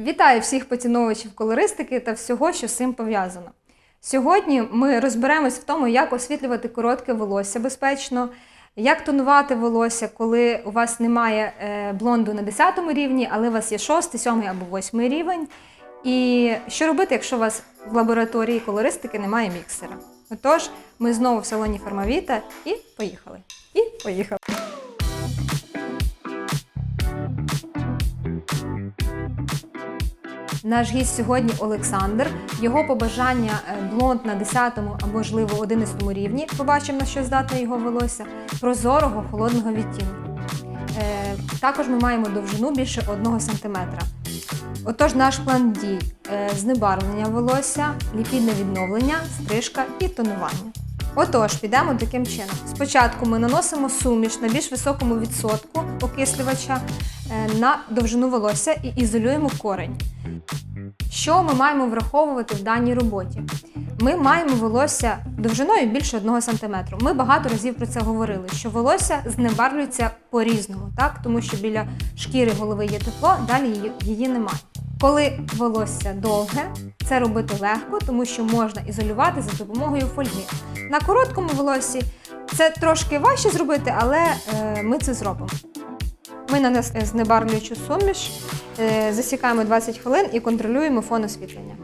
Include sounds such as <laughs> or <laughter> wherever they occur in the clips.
Вітаю всіх поціновувачів колористики та всього, що з цим пов'язано. Сьогодні ми розберемось в тому, як освітлювати коротке волосся безпечно, як тонувати волосся, коли у вас немає е, блонду на 10 рівні, але у вас є 6, 7 або 8 рівень. І що робити, якщо у вас в лабораторії колористики немає міксера? Отож, ми знову в салоні Фармавіта і поїхали. І поїхали. Наш гість сьогодні Олександр. Його побажання е, блонд на 10 а можливо 11 рівні. Побачимо, на що здатне його волосся. Прозорого холодного відтінку. Е, також ми маємо довжину більше 1 см. Отож, наш план дій е, знебарвлення волосся, ліпідне відновлення, стрижка і тонування. Отож, підемо таким чином. Спочатку ми наносимо суміш на більш високому відсотку окислювача на довжину волосся і ізолюємо корень. Що ми маємо враховувати в даній роботі? Ми маємо волосся довжиною більше 1 см. Ми багато разів про це говорили, що волосся знебарвлюється по-різному, так? тому що біля шкіри голови є тепло, далі її, її немає. Коли волосся довге, це робити легко, тому що можна ізолювати за допомогою фольги. На короткому волоссі це трошки важче зробити, але е, ми це зробимо. Ми нанесли знебарвлюючу суміш, е, засікаємо 20 хвилин і контролюємо фон освітлення.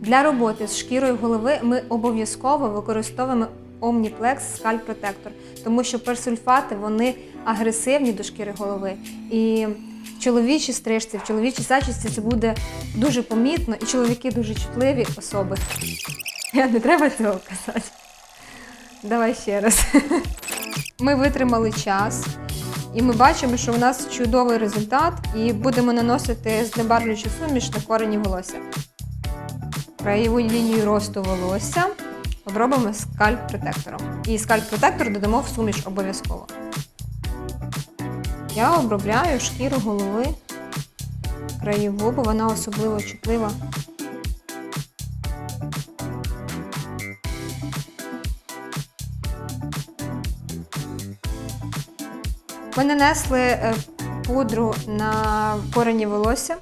Для роботи з шкірою голови ми обов'язково використовуємо Omniplex Scalp Protector, тому що персульфати вони агресивні до шкіри голови. І в чоловічій стрижці, в чоловічій зачісті це буде дуже помітно, і чоловіки дуже чутливі особи. Не треба цього казати. Давай ще раз. <laughs> Ми витримали час. І ми бачимо, що у нас чудовий результат, і будемо наносити знебарвлюючу суміш на корені волосся. Краєву лінію росту волосся обробимо скальп-протектором. І скальп-протектор додамо в суміш обов'язково. Я обробляю шкіру голови краєву, бо вона особливо чутлива. Ми нанесли е, пудру на корені волосся.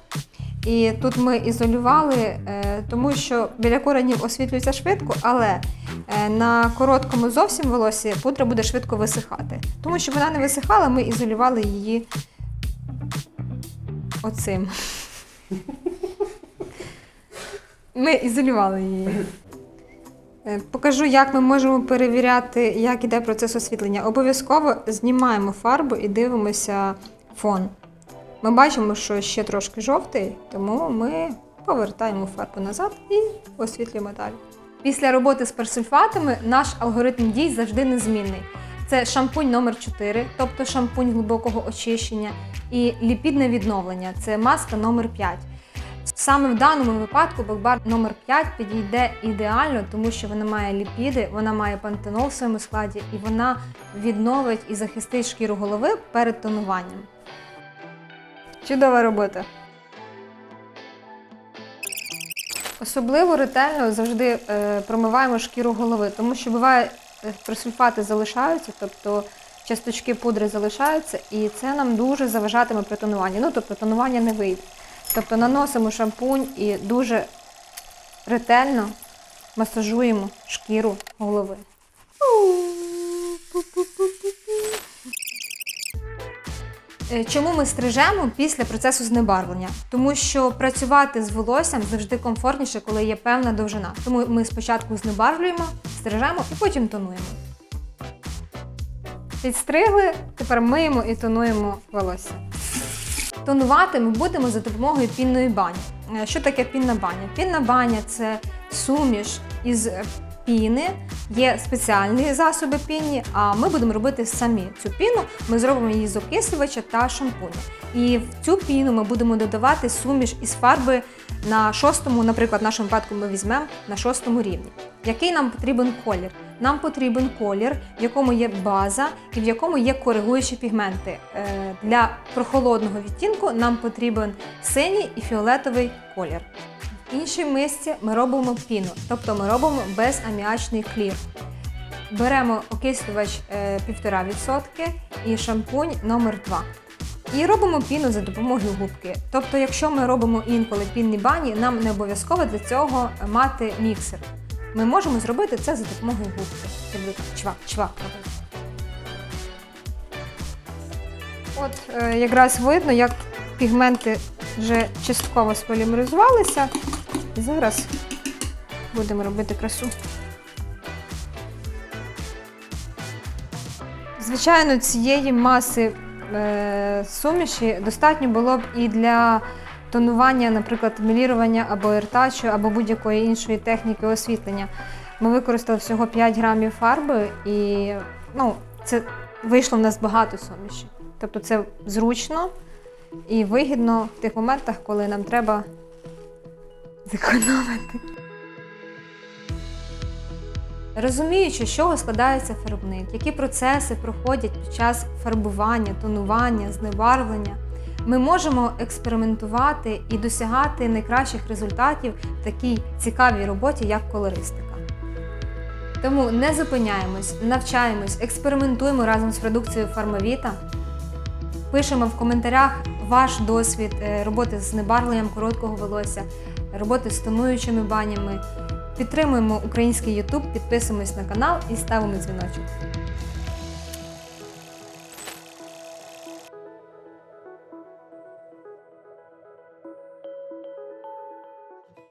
І тут ми ізолювали, е, тому що біля коренів освітлюється швидко, але е, на короткому зовсім волосі пудра буде швидко висихати. Тому що вона не висихала, ми ізолювали її оцим. <laughs> Ми ізолювали її. Е, Покажу, як ми можемо перевіряти, як іде процес освітлення. Обов'язково знімаємо фарбу і дивимося фон. Ми бачимо, що ще трошки жовтий, тому ми повертаємо фарбу назад і освітлюємо далі. Після роботи з персульфатами наш алгоритм дій завжди незмінний. Це шампунь номер 4 тобто шампунь глибокого очищення, і ліпідне відновлення це маска номер 5 Саме в даному випадку Бакбар номер 5 підійде ідеально, тому що вона має ліпіди, вона має пантенол в своєму складі, і вона відновить і захистить шкіру голови перед тонуванням. Чудова робота. Особливо ретельно завжди е, промиваємо шкіру голови, тому що буває, е, просульфати залишаються, тобто часточки пудри залишаються, і це нам дуже заважатиме при тонуванні. Ну, тобто тонування не вийде. Тобто наносимо шампунь і дуже ретельно масажуємо шкіру голови. Е, Чому ми стрижемо після процесу знебарвлення? Тому що працювати з волоссям завжди комфортніше, коли є певна довжина. Тому ми спочатку знебарвлюємо, стрижемо і потім тонуємо. Підстригли, тепер миємо і тонуємо волосся. Тонувати ми будемо за допомогою пінної бані. Е, Що таке пінна баня? Пінна баня це суміш із піни, є спеціальні засоби пінні, а ми будемо робити самі цю піну. Ми зробимо її з окислювача та шампуня. І в цю піну ми будемо додавати суміш із фарби на шостому, наприклад, в нашому випадку ми візьмемо на шостому рівні. Який нам потрібен колір? Нам потрібен колір, в якому є база і в якому є коригуючі пігменти. Е, Для прохолодного відтінку нам потрібен синій і фіолетовий колір. В іншій мисці ми робимо піну, тобто ми робимо безаміачний клір. Беремо окислювач е, 1,5% і шампунь номер 2 І робимо піну за допомогою губки. Тобто, якщо ми робимо інколи пінні бані, нам не обов'язково для цього мати міксер. Ми можемо зробити це за допомогою губки. Я буду так чвак, чвак робити. От е, якраз видно, як пігменти вже частково сполімеризувалися. І зараз будемо робити красу. Звичайно, цієї маси е, суміші достатньо було б і для тонування, наприклад, мелірування або ертачу, або будь-якої іншої техніки освітлення. Ми використали всього 5 грамів фарби, і ну, це вийшло в нас багато суміші. Тобто це зручно і вигідно в тих моментах, коли нам треба зекономити. Розуміючи, з чого складається фарбник, які процеси проходять під час фарбування, тонування, знебарвлення, ми можемо експериментувати і досягати найкращих результатів в такій цікавій роботі, як колористика. Тому не зупиняємось, навчаємось, експериментуємо разом з продукцією Фармавіта. Пишемо в коментарях ваш досвід е, роботи з знебарвленням короткого волосся, роботи з тонуючими банями. Підтримуємо український YouTube, підписуємось на канал і ставимо дзвіночок.